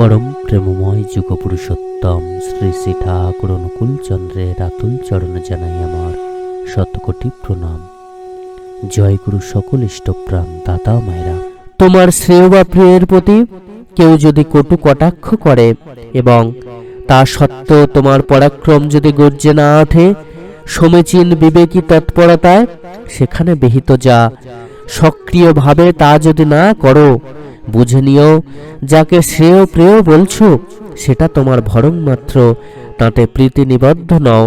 পরম প্রেমময় যুগপুরুষোত্তম শ্রী শ্রী ঠাকুর অনুকূল চন্দ্রের আতুল চরণে জানাই আমার শতকোটি প্রণাম। জয় গুরু সকল ইষ্টপ্রাণ দাদা মায়েরা। তোমার শ্রেয় বা প্রিয়ের প্রতি কেউ যদি কটু কটাক্ষ করে এবং তা সত্ত্বেও তোমার পরাক্রম যদি গর্জে না ওঠে, সমীচীন বিবেকী তৎপরতায় সেখানে বিহিত যা সক্রিয়ভাবে তা যদি না করো বুঝে নিও, যাকে শ্রেয় প্রেয় বলছো, সেটা তোমার ভরং মাত্র, তাতে প্রীতি নিবদ্ধ নও।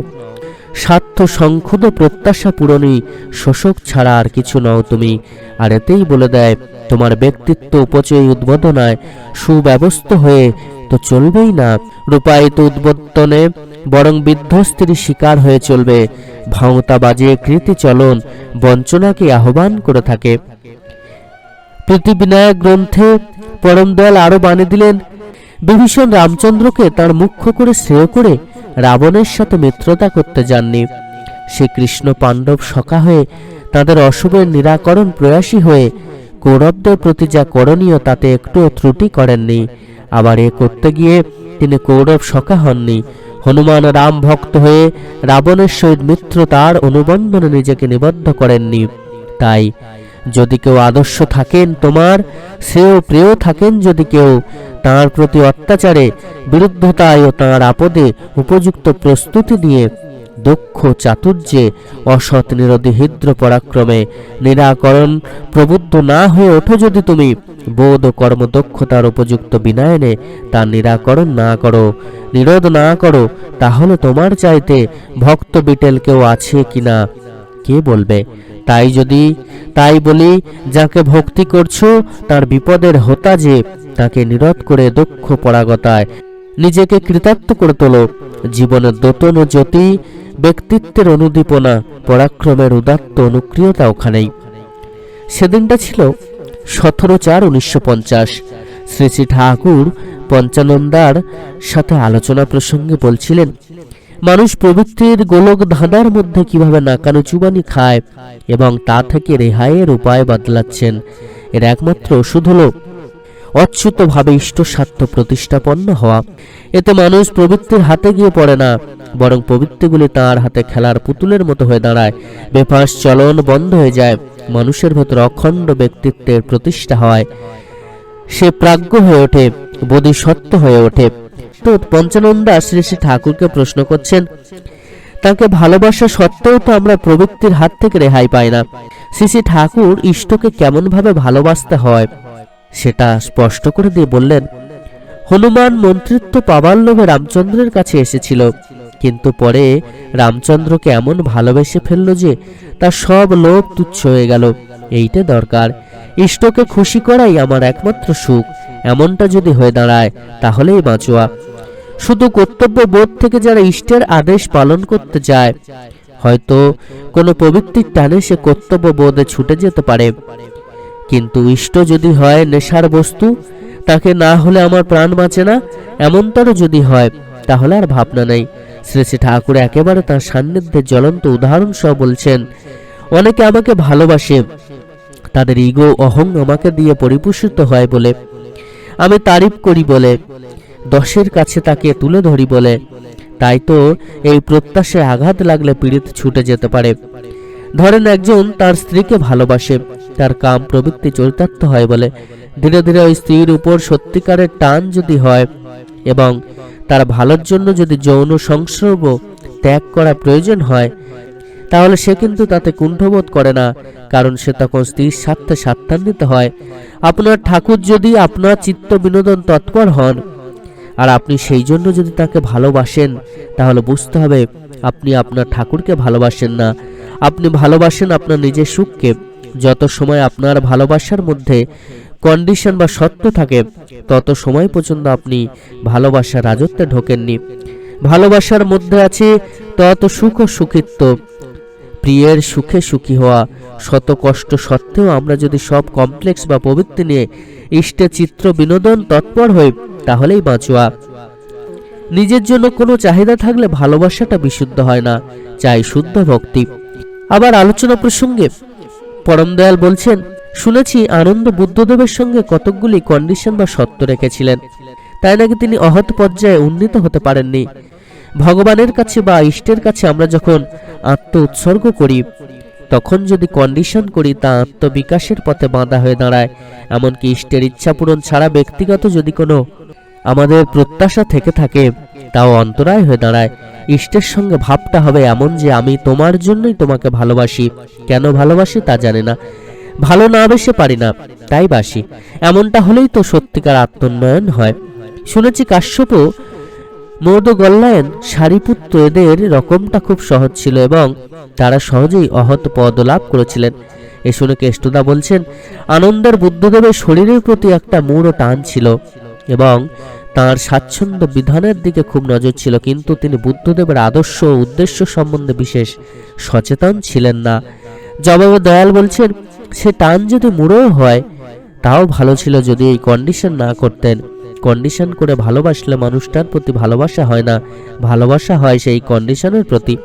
স্বার্থ সংক্ষুদ প্রত্যাশা পূরণী শোষক ছাড়া আর কিছু নও তুমি। আর এতেই বলে দেয়, তোমার ব্যক্তিত্ব উপচয় উদ্বোধনায় সুব্যবস্থ হয়ে তো চলবেই না। রূপায়িত উদ্বোধনে বরং বিধ্বস্তির শিকার হয়ে চলবে। ভাঙতা বাজিয়ে কৃতি চলন, বঞ্চনাকে আহ্বান করে থাকে। প্রীতিবিনায়ক গ্রন্থে পরম দয়াল আরও বানিয়ে দিলেন, বিভীষণ রামচন্দ্রকে তার মুখ্য করে শ্রেয় করে রাবণের সাথে মিত্রতা করতে যাননি। শ্রীকৃষ্ণ পাণ্ডব সখা হয়ে তাদের অশুভের নিরাকরণ প্রয়াসী হয়ে কৌরবদের প্রতি যা করণীয় তাতে একটুও ত্রুটি করেননি। আবার এ করতে গিয়ে তিনি কৌরব সখা হননি। হনুমান রাম ভক্ত হয়ে রাবণের সহিত মিত্রতার অনুবন্ধনে নিজেকে নিবদ্ধ করেননি। তাই যদি কেউ আদর্শ থাকেন তোমার, সেও প্রিয় থাকেন যদি কেউ। তাঁর প্রতি অত্যাচারে, বিরুদ্ধতায় ও তাঁর আপদে উপযুক্ত প্রস্তুতি নিয়ে দক্ষ চাতুর্যে, অসৎ, নিরোধী, হৃদ্র, পরাক্রমে, নিরাকরণ, প্রবুদ্ধ না হয়ে ওঠো যদি তুমি। বোধ ও কর্মদক্ষতার উপযুক্ত বিনায়নে তার নিরাকরণ না করো, নিরোধ না করো, তাহলে তোমার চাইতে ভক্ত বিটেল কেউ আছে কিনা? কে বলবে? তাই যদি, তাই বলি, যাকে ভক্তি করছ, তার বিপদের হোতা যে, তাকে নিরোধ করে দক্ষ পরাগতায়, নিজেকে কৃতার্থ করে তোলো। জীবনের দোতন ও জ্যোতি, ব্যক্তিত্বের অনুদীপনা, পরাক্রমের উদাত্ত অনুক্রিয়তা ওখানেই। সেদিনটা ছিল সতেরো চার উনিশশো পঞ্চাশ। শ্রী শ্রী ঠাকুর পঞ্চানন্দার সাথে আলোচনা প্রসঙ্গে বলছিলেন মানুষ প্রবৃত্তির গোলক ধাঁধার মধ্যে কীভাবে নাকানো চুবানি খায় এবং তা থেকে রেহাইয়ের উপায় বদলাচ্ছেন, এর একমাত্র ওষুধ হল অচ্যুতভাবে ইষ্ট স্বার্থ প্রতিষ্ঠাপন্ন হওয়া। এতে মানুষ প্রবৃত্তির হাতে গিয়ে পড়ে না, বরং প্রবৃত্তিগুলি তার হাতে খেলার পুতুলের মতো হয়ে দাঁড়ায়। বেফাস চলন বন্ধ হয়ে যায়, মানুষের ভেতর অখণ্ড ব্যক্তিত্বের প্রতিষ্ঠা হয়। সে প্রাজ্ঞ হয়ে ওঠে, বোধিসত্ত্ব হয়ে ওঠে। তো পঞ্চানন্দা শ্রী শ্রী ঠাকুরকে প্রশ্ন করছেন, তাকে ভালোবাসা সত্ত্বেও তো আমরা প্রবৃত্তির হাত থেকে রেহাই পাই না। শ্রী শ্রী ঠাকুর ইষ্টকে কেমনভাবে ভালোবাসতে হয়? সেটা স্পষ্ট করে দিয়ে বললেন, হনুমান মন্ত্রিত্ব পাবার লোভে রামচন্দ্রের কাছে এসেছিল। কিন্তু পরে রামচন্দ্রকে এমন ভালোবেসে ফেলল যে তার সব লোভ তুচ্ছ হয়ে গেল। এইটা দরকার। ইষ্টকে খুশি করাই আমার একমাত্র সুখ। এমনটা যদি হয়ে দাঁড়ায়, তাহলেই বাঁচোয়া। শুধু কর্তব্য বোধ থেকে যারা ইষ্টের আদেশ পালন করতে যায়। হয়তো কোনো পবিত্রিক টানে সে কর্তব্য বোধে ছুটে যেতে পারে। কিন্তু ইষ্ট যদি হয় নেশার বস্তু, তাকে না হলে আমার প্রাণ বাঁচে না, এমনটারও যদি হয়, তাহলে আর ভাবনা নেই। শ্রী শ্রী ঠাকুর একেবারে তার সান্নিধ্যের জ্বলন্ত উদাহরণ সহ বলছেন, অনেকে আমাকে ভালোবাসে। তাদের ইগো, অহং আমাকে দিয়ে পরিপুষিত হয় বলে। আমি তারিফ করি বলে। দশের কাছে তাকে তুলে ধরি বলে। তাই তো এই প্রত্যাশায় আঘাত লাগলে পীড়িত ছুটে যেতে পারে। ধরেন একজন তার স্ত্রীকে ভালোবাসে, তার কাম প্রবৃত্তি চরিতার্থ হয় বলে। ধীরে ধীরে ওই স্ত্রীর উপর সত্যিকারের টান যদি হয় এবং তার ভালোর জন্য যদি যৌন সংসর্গ ত্যাগ করা প্রয়োজন হয়, তাহলে সে কিন্তু তাতে কুণ্ঠবোধ করে না, কারণ সে তখন স্ত্রীর স্বার্থে স্বার্থান্বিত হয়। আপনার ঠাকুর যদি আপনার চিত্ত বিনোদন তৎপর হন আর আপনি সেই জন্য যদি তাকে ভালোবাসেন, তাহলে বুঝতে হবে আপনি আপনার ঠাকুরকে ভালোবাসেন না। আপনি ভালোবাসেন আপনার নিজের সুখকে। যত সময় আপনার ভালোবাসার মধ্যে কন্ডিশন বা সত্য থাকে, তত সময় পর্যন্ত আপনি ভালোবাসার রাজত্বে ঢোকেননি। ভালোবাসার মধ্যে আছে তত সুখ ও সুখিত্ব। প্রিয়ের সুখে সুখী হওয়া, শত কষ্ট সত্ত্বেও আমরা যদি সব কমপ্লেক্স বা পবিত্র নিয়ে ইষ্টে চিত্র বিনোদন তৎপর হই তাহলেই বাঁচোয়া। নিজের জন্য কোনো চাহিদা থাকলে ভালোবাসাটা বিশুদ্ধ হয় না, চাই শুদ্ধ ভক্তি। আবার আলোচনা প্রসঙ্গে পরম দয়াল বলছেন, শুনেছি আনন্দ বুদ্ধদেবের সঙ্গে কতকগুলি কন্ডিশন বা সত্য রেখেছিলেন। তাই নাকি তিনি অহৎ পর্যায়ে উন্নীত হতে পারেননি? ভগবানের কাছে বা ইষ্টের কাছে আমরা যখন আত্ম উৎসর্গ করি, তখন যদি কন্ডিশন করি, তা আত্মবিকাশের পথে বাঁধা হয়ে দাঁড়ায়। এমনকি ইষ্টের ইচ্ছা পূরণ ছাড়া ব্যক্তিগত যদি কোনো আমাদের প্রত্যাশা থেকে থাকে, তাও অন্তরায় হয়ে দাঁড়ায়। ইষ্টের সঙ্গে ভাবটা হবে এমন যে আমি তোমার জন্যই তোমাকে ভালোবাসি। কেন ভালোবাসি তা জানে না। ভালো না বেশে পারি না, তাই বাসি। এমনটা হলেই তো সত্যিকার আত্মোন্নয়ন হয়। শুনেছি কাশ্যপও মৌদ গল্লায়ন সারিপুত্র এদের রকমটা খুব সহজ ছিল এবং তারা সহজেই অহত পদ লাভ করেছিলেন। এ শুনে কেষ্টদা বলছেন, আনন্দের বুদ্ধদেবের শরীরের প্রতি একটা মূঢ় টান ছিল। এবং তার স্বাচ্ছন্দ্য বিধানের দিকে খুব নজর ছিল, কিন্তু তিনি বুদ্ধদেবের আদর্শ ও উদ্দেশ্য সম্বন্ধে বিশেষ সচেতন ছিলেন না। জবাবে দয়াল বলছেন, সে টান যদি মূঢ় হয়, তাও ভালো ছিল যদি এই কন্ডিশন না করতেন। কন্ডিশন করে ভালোবাসলে মানুষটার প্রতি ভালোবাসা হয় না। ভালোবাসা হয় সেই কন্ডিশনের প্রতি।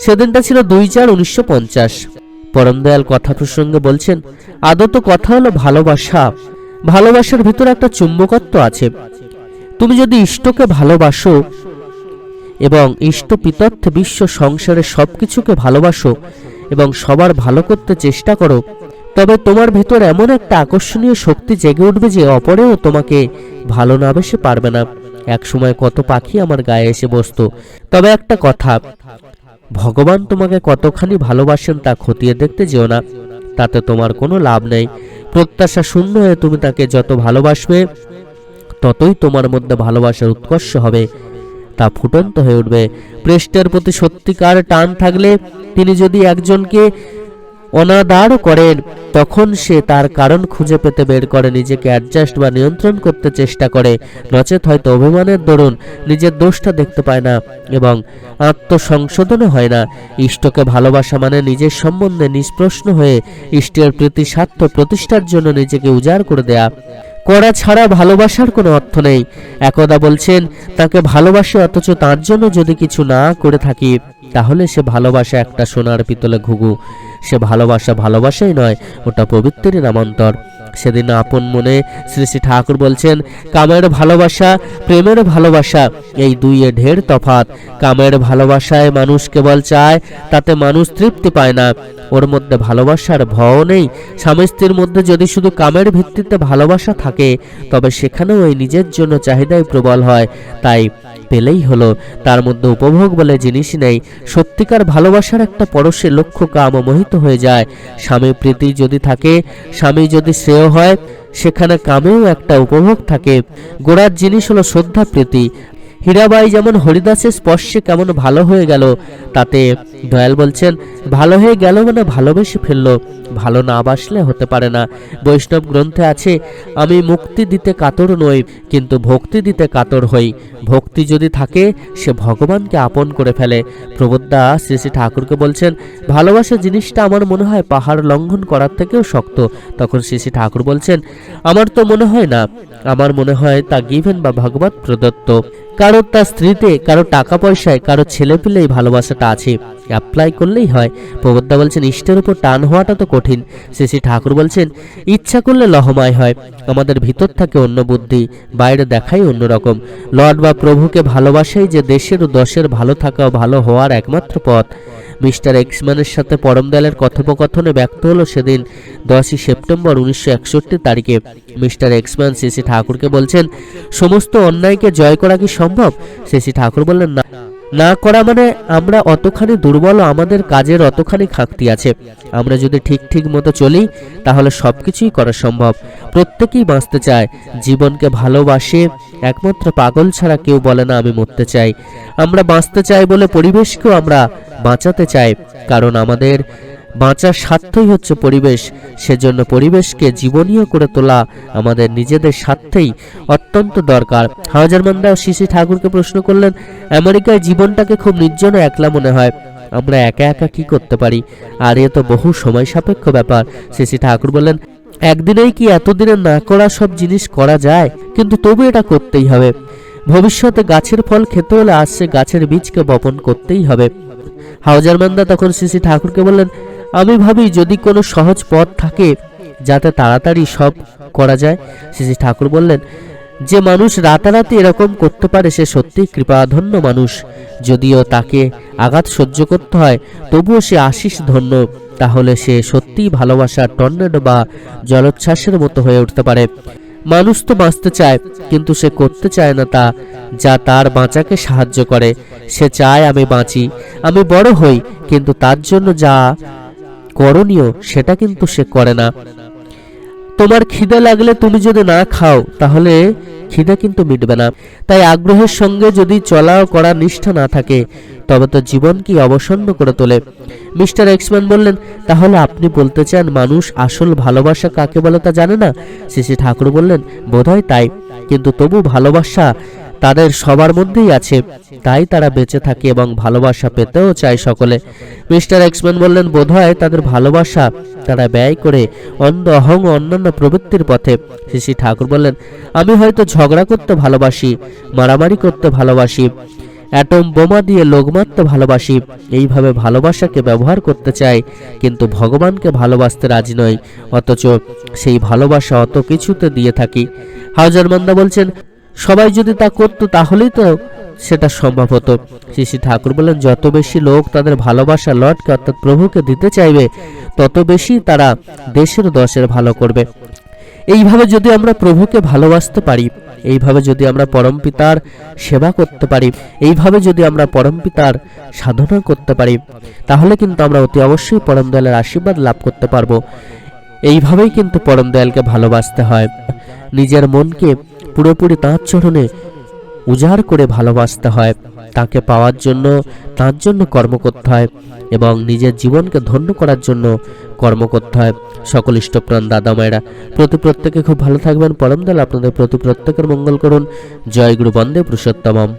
সেদিনটা ছিল দুই চার উনিশশো পঞ্চাশ। পরমদয়াল কথা প্রসঙ্গে বলছেন আদত কথা হলো ভালোবাসা। ভালোবাসার ভিতরে একটা চুম্বকত্ব আছে। তুমি যদি ইষ্টকে ভালোবাসো এবং ইষ্ট পিতর্থে বিশ্ব সংসারের সব কিছুকে ভালোবাসো এবং সবার ভালো করতে চেষ্টা করো, তবে তোমার ভেতর এমন একটা আকর্ষণীয় শক্তি জেগে উঠবে যে অপরেও তোমাকে ভালো না বেসে পারবে না। এক সময় কত পাখি আমার গায়ে এসে বসত। তবে একটা কথা, ভগবান তোমাকে কতখানি ভালোবাসেন তা খতিয়ে দেখতে যেও না, তাতে তোমার কোনো লাভ নেই। প্রত্যাশা শূন্য হয়ে তুমি তাকে যত ভালোবাসবে, ততই তোমার মধ্যে ভালোবাসার উৎকর্ষ হবে। তা ফুটন্ত হয়ে উঠবে। পৃষ্ঠের প্রতি সত্যিকার টান থাকলে তিনি যদি একজনকে অনাদারও করেন। তখন সে তার কারণ খুঁজে পেতে বের করে, নিজেকে অ্যাডজাস্ট বা নিয়ন্ত্রণ করতে চেষ্টা করে। নচেত হয়তো অভিমানের দরুন নিজের দোষটা দেখতে পায় না এবং আত্মসংশোধনও হয় না। ইষ্টকে ভালোবাসা মানে নিজের সম্বন্ধে নিষ্প্রশ্ন হয়ে, ইষ্টের প্রতি স্বার্থ প্রতিষ্ঠার জন্য নিজেকে উজাড় করে দেয়া। করা ছাড়া ভালোবাসার কোনো অর্থ নেই। একদা বলছেন, তাকে ভালোবাসে অথচ তার জন্য যদি কিছু না করে থাকি, তাহলে সে ভালোবাসা একটা সোনার পিতলে ঘুঘু। সে ভালোবাসা ভালোবাসাই নয়, ওটা পবিত্রের নামান্তর। সেদিন আপন মনে শ্রী শ্রী ঠাকুর বলছেন, কামের ভালোবাসা, প্রেমের ভালোবাসা, এই দুইয়ে ঢের তফাত কামের ভালোবাসায় মানুষ কেবল চায়, তাতে মানুষ তৃপ্তি পায় না। ওর মধ্যে ভালোবাসার ভয় নেই। স্বামী স্ত্রীর মধ্যে যদি শুধু কামের ভিত্তিতে ভালোবাসা থাকে, তবে সেখানেও ওই নিজের জন্য চাহিদাই প্রবল হয়। তাই পেলেই হলো। তার মধ্যে উপভোগ বলে জিনিসই নেই। সত্যিকার ভালোবাসার একটা পরশে লক্ষ্য কাম মোহিত হয়ে যায়। স্বামী প্রীতি যদি থাকে, স্বামী যদি শ্রেয় হয়, সেখানে কামেও একটা উপভোগ থাকে। গোড়ার জিনিস হলো শ্রদ্ধা প্রীতি। হীরাবাই যেমন হরিদাসের স্পর্শে কেমন ভালো হয়ে গেল, তাতে দয়াল বলছেন, ভালো হয়ে গেল মানে ভালোবেসে ফেলল, ভালো না বাসলে হতে পারে না। বৈষ্ণব গ্রন্থে আছে, আমি মুক্তি দিতে কাতর নই, কিন্তু ভক্তি দিতে কাতর হই। ভক্তি যদি থাকে, সে ভগবানকে আপন করে ফেলে। প্রবোদ্ধা শ্রী শ্রী ঠাকুরকে বলছেন, ভালোবাসা জিনিসটা আমার মনে হয় পাহাড় লঙ্ঘন করার থেকেও শক্ত। তখন শ্রী শ্রী ঠাকুর বলছেন, আমার তো মনে হয় না আমার মনে হয় তা গিভেন বা ভগবত প্রদত্ত। কারোর তার স্ত্রীতে কারও টাকা পয়সায় কারও ছেলে পেলেই ভালোবাসাটা আছে। অ্যাপ্লাই করলেই হয়। প্রবদ্ধা বলছেন, ইষ্টের উপর টান হওয়াটা তো কঠিন। শ্রী ঠাকুর বলছেন, ইচ্ছা করলে লহমায় হয়। আমাদের ভিতর থাকে অন্য বুদ্ধি, বাইরে দেখাই অন্যরকম লর্ড বা প্রভুকে ভালোবাসাই যে দেশের ও দশের ভালো থাকা ও ভালো হওয়ার একমাত্র পথ। মিস্টার এক্সম্যানের সাথে পরমদয়ালের কথোপকথনে ব্যক্ত হলো সেদিন দশই সেপ্টেম্বর উনিশশো একষট্টি তারিখে। মিস্টার এক্সম্যান শ্রী ঠাকুরকে বলছেন, সমস্ত অন্যায়কে জয় করা কি সম্ভব? শ্রী ঠাকুর বললেন, না। না করা মানে আমরা অতখানি দুর্বল আমাদের কাজের অতখানি খাকতি আছে। আমরা যদি ঠিক ঠিক মতো চলি, তাহলে সব কিছুই করা সম্ভব। প্রত্যেকেই বাঁচতে চায়। জীবনকে ভালোবাসে, একমাত্র পাগল ছাড়া কেউ বলে না, আমি মরতে চাই। আমরা বাঁচতে চাই বলে পরিবেশকেও আমরা বাঁচাতে চাই, কারণ আমাদের বাঁচার স্বার্থই হচ্ছে পরিবেশ। সেজন্য পরিবেশকে জীবনীয় করে তোলা আমাদের নিজেদের স্বার্থেই অত্যন্ত দরকার। হাজারমান্দা শিশি ঠাকুরকে প্রশ্ন করলেন, আমেরিকায় জীবনটাকে খুব নির্জন একলা মনে হয়। আমরা একা একা কি করতে পারি? আর এ তো বহু সময় সাপেক্ষ ব্যাপার। শিশি ঠাকুর বললেন, একদিনেই কি এতদিনে না করা সব জিনিস করা যায়? কিন্তু তবু এটা করতেই হবে। ভবিষ্যতে গাছের ফল খেতে হলে আসছে গাছের বীজকে বপন করতেই হবে। হাউজারমান্দা তখন শ্রী ঠাকুরকে বললেন আমি ভাবি যদি কোনো সহজ পথ থাকে যাতে তাড়াতাড়ি সব করা যায় শ্রী ঠাকুর বললেন, যে মানুষ রাতারাতি এরকম করতে পারে, সে সত্যিই কৃপাধন্য মানুষ। যদিও তাকে আঘাত সহ্য করতে হয়, তবুও সে আশিস ধন্য। তাহলে সে সত্যিই ভালোবাসার টর্নেডো বা জলোচ্ছ্বাসের মতো হয়ে উঠতে পারে। মানুষ তো বাঁচতে চায়, কিন্তু সে করতে চায় না তা, যা তার বাঁচাকে সাহায্য করে। সে চায় আমি বাঁচি, আমি বড় হই, কিন্তু তার জন্য যা করণীয়, সেটা কিন্তু সে করে না। তোমার খিদে লাগলে তুমি যদি না খাও, তাহলে খিদে কিন্তু মিটবে না। তাই আগ্রহের সঙ্গে যদি চলা করা নিষ্ঠা না থাকে, তবে তো জীবন কি অবসন্ন করে তোলে। মিস্টার এক্সম্যান বললেন, তাহলে আপনি বলতে চান মানুষ আসল ভালোবাসা কাকে বলে তা জানে না? শ্রী ঠাকুর বললেন, বোধহয় তাই। কিন্তু তবু ভালোবাসা তাদের সবার মধ্যেই আছে। তাই তারা বেঁচে থাকে এবং ভালোবাসা পেতেও চায় সকলে। মিস্টার এক্সম্যান বললেন, বোধহয় তাদের ভালোবাসা তারা ব্যয় করে অন্ধ অহং অন্যান্য প্রবৃত্তির পথে। শ্রী ঠাকুর বললেন, আমি হয়তো ঝগড়া করতে ভালোবাসি, মারামারি করতে ভালোবাসি অ্যাটম বোমা দিয়ে লোক মারতে ভালোবাসি। এইভাবে ভালোবাসাকে ব্যবহার করতে চাই কিন্তু ভগবানকে ভালোবাসতে রাজি নয়। অথচ সেই ভালোবাসা অত কিছুতে দিয়ে থাকি। হাউজার মান্দা বলছেন, সবাই যদি তা করতো তাহলেই তো সেটা সম্ভব হতো। শ্রী শ্রী ঠাকুর বলেন, যত বেশি লোক তাদের ভালোবাসা লর্ডকে অর্থাৎ প্রভুকে দিতে চাইবে, তত বেশি তারা দেশের দশের ভালো করবে। এইভাবে যদি আমরা প্রভুকে ভালোবাসতে পারি এইভাবে যদি আমরা পরমপিতার সেবা করতে পারি, এইভাবে যদি আমরা পরমপিতার সাধনা করতে পারি, তাহলে কিন্তু আমরা অতি অবশ্যই পরম দয়ালের আশীর্বাদ লাভ করতে পারব। এইভাবেই কিন্তু পরম দয়ালকে ভালোবাসতে হয়। নিজের মনকে পুরোপুরি তাঁর চরণে উজাড় করে ভালোবাসতে হয়। তাকে পাওয়ার জন্য, তার জন্য কর্ম করতে হয় এবং নিজের জীবনকে ধন্য করার জন্য কর্ম করতে হয়। সকল ইষ্টপ্রাণ দাদা মায়েরা প্রতি প্রত্যেকে খুব ভালো থাকবেন। পরম দয়াল আপনাদের প্রতি প্রত্যেকের মঙ্গল করুন। জয় গুরু বন্দে পুরুষোত্তমম।